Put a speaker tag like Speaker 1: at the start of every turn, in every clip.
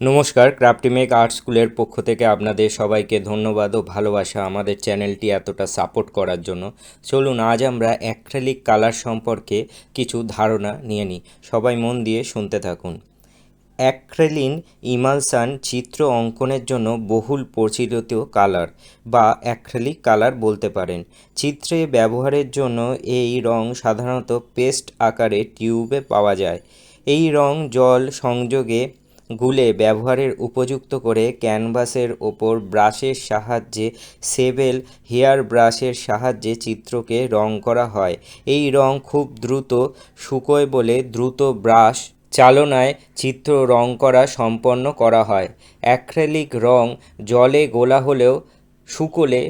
Speaker 1: নমস্কার ক্রাফটিমেক আর্ট স্কুলের পক্ষ থেকে আপনাদের সবাইকে ধন্যবাদ ও ভালোবাসা আমাদের চ্যানেলটি এতটা সাপোর্ট করার জন্য। চলুন, আজ আমরা অ্যাক্রেলিক কালার সম্পর্কে কিছু ধারণা নিয়ে নিই। সবাই মন দিয়ে শুনতে থাকুন। অ্যাক্রেলিন ইমালসান চিত্র অঙ্কনের জন্য বহুল প্রচলিত কালার বা অ্যাক্রেলিক কালার বলতে পারেন। চিত্রে ব্যবহারের জন্য এই রং সাধারণত পেস্ট আকারে টিউবে পাওয়া যায়। এই রং জল সংযোগে গুলে ব্যবহারের উপযুক্ত করে ক্যানভাসের ওপর ব্রাশের সাহায্যে সেভেল হেয়ার ব্রাশের সাহায্যে চিত্রকে রং করা হয়। এই রং খুব দ্রুত শুকোয় বলে দ্রুত ব্রাশ চালনায় চিত্র রং করা সম্পন্ন করা হয়। অ্যাক্রেলিক রং জলে গোলা হলেও শুকোলে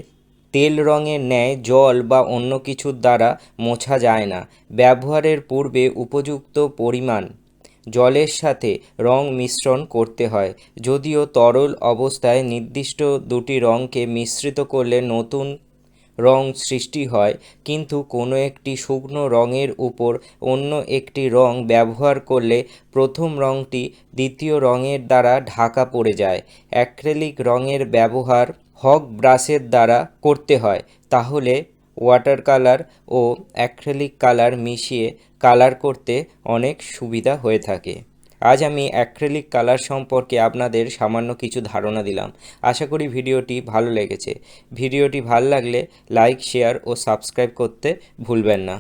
Speaker 1: তেল রঙের ন্যায় জল বা অন্য কিছুর দ্বারা মোছা যায় না। ব্যবহারের পূর্বে উপযুক্ত পরিমাণ জলের সাথে রং মিশ্রণ করতে হয়। যদিও তরল অবস্থায় নির্দিষ্ট দুটি রঙকে মিশ্রিত করলে নতুন রং সৃষ্টি হয়, কিন্তু কোনো একটি শুকনো রঙের উপর অন্য একটি রং ব্যবহার করলে প্রথম রঙটি দ্বিতীয় রঙের দ্বারা ঢাকা পড়ে যায়। অ্যাক্রেলিক রঙের ব্যবহার হক ব্রাশের দ্বারা করতে হয়, তাহলে ওয়াটার কালার ও অ্যাক্রেলিক কালার মিশিয়ে কালার করতে অনেক সুবিধা হয়ে থাকে। আজ আমি অ্যাক্রেলিক কালার সম্পর্কে আপনাদের সামান্য কিছু ধারণা দিলাম। আশা করি ভিডিওটি ভালো লেগেছে। ভিডিওটি ভালো লাগলে লাইক, শেয়ার ও সাবস্ক্রাইব করতে ভুলবেন না।